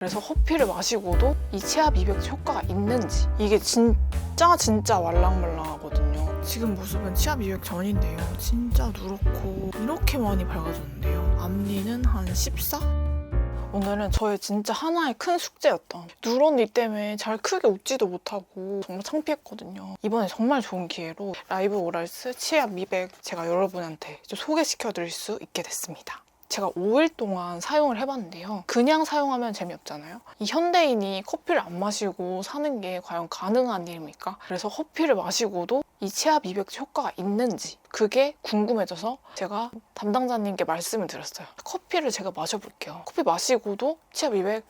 그래서 커피를 마시고도 이 치아 미백 효과가 있는지 이게 진짜 진짜 말랑말랑하거든요. 지금 모습은 치아 미백 전인데요. 진짜 누렇고 이렇게 많이 밝아졌는데요. 앞니는 한 14? 오늘은 저의 진짜 하나의 큰 숙제였던 누런 이 때문에 잘 크게 웃지도 못하고 정말 창피했거든요. 이번에 정말 좋은 기회로 라이브 오랄스 치아 미백 제가 여러분한테 좀 소개시켜드릴 수 있게 됐습니다. 제가 5일 동안 사용을 해봤는데요. 그냥 사용하면 재미없잖아요. 이 현대인이 커피를 안 마시고 사는 게 과연 가능한 일입니까? 그래서 커피를 마시고도 이 치아 미백 효과가 있는지 그게 궁금해져서 제가 담당자님께 말씀을 드렸어요. 커피를 제가 마셔볼게요. 커피 마시고도 치아 미백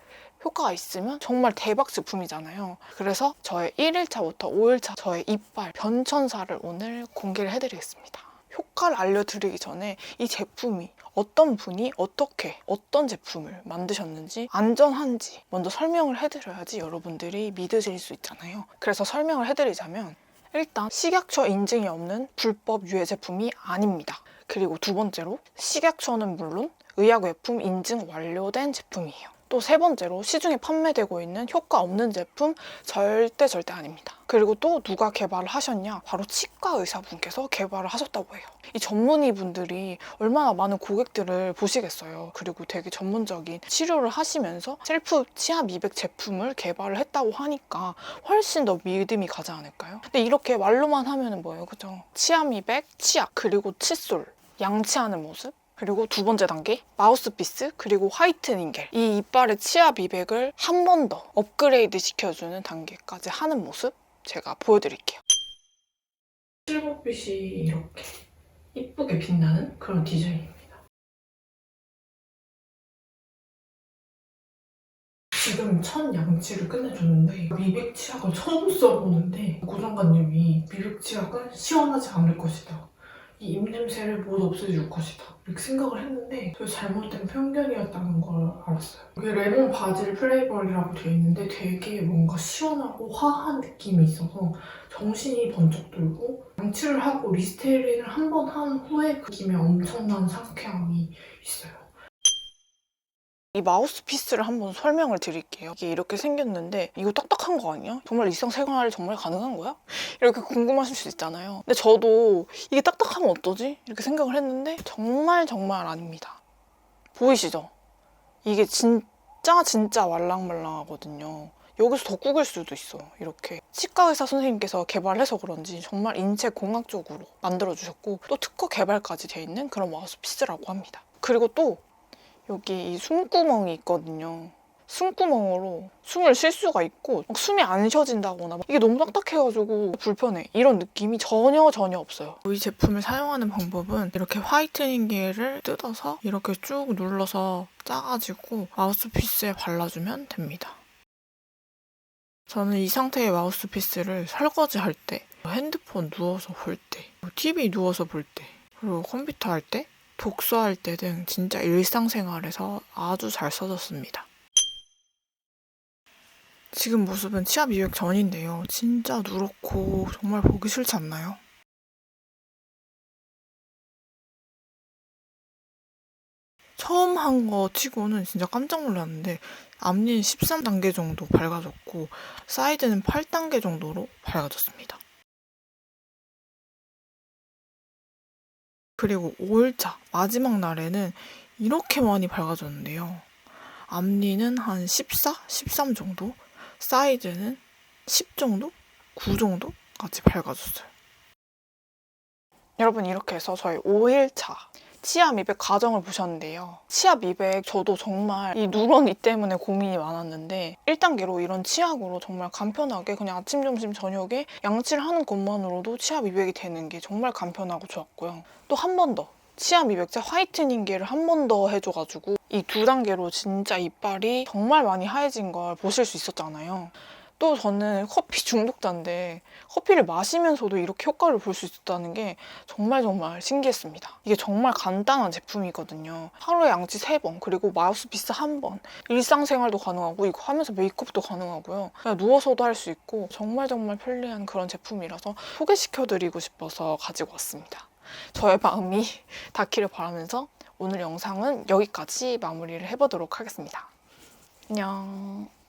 효과가 있으면 정말 대박 제품이잖아요. 그래서 저의 1일차부터 5일차 저의 이빨 변천사를 오늘 공개를 해드리겠습니다. 효과를 알려드리기 전에 이 제품이 어떤 분이 어떻게 어떤 제품을 만드셨는지 안전한지 먼저 설명을 해드려야지 여러분들이 믿으실 수 있잖아요. 그래서 설명을 해드리자면 일단 식약처 인증이 없는 불법 유해 제품이 아닙니다. 그리고 두 번째로 식약처는 물론 의약외품 인증 완료된 제품이에요. 또 세 번째로 시중에 판매되고 있는 효과 없는 제품 절대 절대 아닙니다. 그리고 또 누가 개발을 하셨냐? 바로 치과 의사분께서 개발을 하셨다고 해요. 이 전문의 분들이 얼마나 많은 고객들을 보시겠어요. 그리고 되게 전문적인 치료를 하시면서 셀프 치아 미백 제품을 개발을 했다고 하니까 훨씬 더 믿음이 가지 않을까요? 근데 이렇게 말로만 하면은 뭐예요, 그죠? 치아 미백, 치약, 그리고 칫솔, 양치하는 모습. 그리고 두 번째 단계 마우스피스 그리고 화이트닝 겔. 이 이빨의 치아 미백을 한 번 더 업그레이드 시켜주는 단계까지 하는 모습 제가 보여드릴게요. 실버빛이 이렇게 이쁘게 빛나는 그런 디자인입니다. 지금 첫 양치를 끝내줬는데 미백 치약을 처음 써보는데 고정관님이 미백 치약은 시원하지 않을 것이다 이 입냄새를 모두 없애줄 것이다. 이렇게 생각을 했는데 저 잘못된 편견이었다는 걸 알았어요. 이게 레몬 바질 플레이버이라고 되어 있는데 되게 뭔가 시원하고 화한 느낌이 있어서 정신이 번쩍 들고 양치를 하고 리스테린을 한 번 한 후에 그 느낌에 엄청난 상쾌함이 있어요. 이 마우스피스를 한번 설명을 드릴게요. 이게 이렇게 생겼는데 이거 딱딱한 거 아니야? 정말 일상생활이 정말 가능한 거야? 이렇게 궁금하실 수 있잖아요. 근데 저도 이게 딱딱하면 어떠지? 이렇게 생각을 했는데 정말 정말 아닙니다. 보이시죠? 이게 진짜 진짜 말랑말랑하거든요. 여기서 더 구길 수도 있어. 이렇게 치과 의사 선생님께서 개발해서 그런지 정말 인체 공학적으로 만들어 주셨고 또 특허 개발까지 돼 있는 그런 마우스피스라고 합니다. 그리고 또 여기 이 숨구멍이 있거든요. 숨구멍으로 숨을 쉴 수가 있고 막 숨이 안 쉬어진다거나 막 이게 너무 딱딱해가지고 불편해 이런 느낌이 전혀 전혀 없어요. 이 제품을 사용하는 방법은 이렇게 화이트닝 겔을 뜯어서 이렇게 쭉 눌러서 짜가지고 마우스피스에 발라주면 됩니다. 저는 이 상태의 마우스피스를 설거지 할 때, 핸드폰 누워서 볼 때, TV 누워서 볼 때, 그리고 컴퓨터 할 때, 독서할 때 등 진짜 일상생활에서 아주 잘 써졌습니다. 지금 모습은 치아 미백 전인데요. 진짜 누렇고 정말 보기 싫지 않나요? 처음 한 거 치고는 진짜 깜짝 놀랐는데 앞니는 13단계 정도 밝아졌고 사이드는 8단계 정도로 밝아졌습니다. 그리고 5일차 마지막 날에는 이렇게 많이 밝아졌는데요. 앞니는 한 14, 13 정도, 사이즈는 10 정도, 9 정도까지 밝아졌어요. 여러분 이렇게 해서 저희 5일차 치아 미백 과정을 보셨는데요. 치아 미백 저도 정말 이 누런이 때문에 고민이 많았는데 1단계로 이런 치약으로 정말 간편하게 그냥 아침, 점심, 저녁에 양치를 하는 것만으로도 치아 미백이 되는 게 정말 간편하고 좋았고요. 또 한 번 더 치아 미백제 화이트닝 겔을 한번 더 해줘가지고 이 두 단계로 진짜 이빨이 정말 많이 하얘진 걸 보실 수 있었잖아요. 또 저는 커피 중독자인데 커피를 마시면서도 이렇게 효과를 볼 수 있다는 게 정말 정말 신기했습니다. 이게 정말 간단한 제품이거든요. 하루에 양치 3번 그리고 마우스피스 1번 일상생활도 가능하고 이거 하면서 메이크업도 가능하고요. 그냥 누워서도 할 수 있고 정말 정말 편리한 그런 제품이라서 소개시켜드리고 싶어서 가지고 왔습니다. 저의 마음이 닿기를 바라면서 오늘 영상은 여기까지 마무리를 해보도록 하겠습니다. 안녕.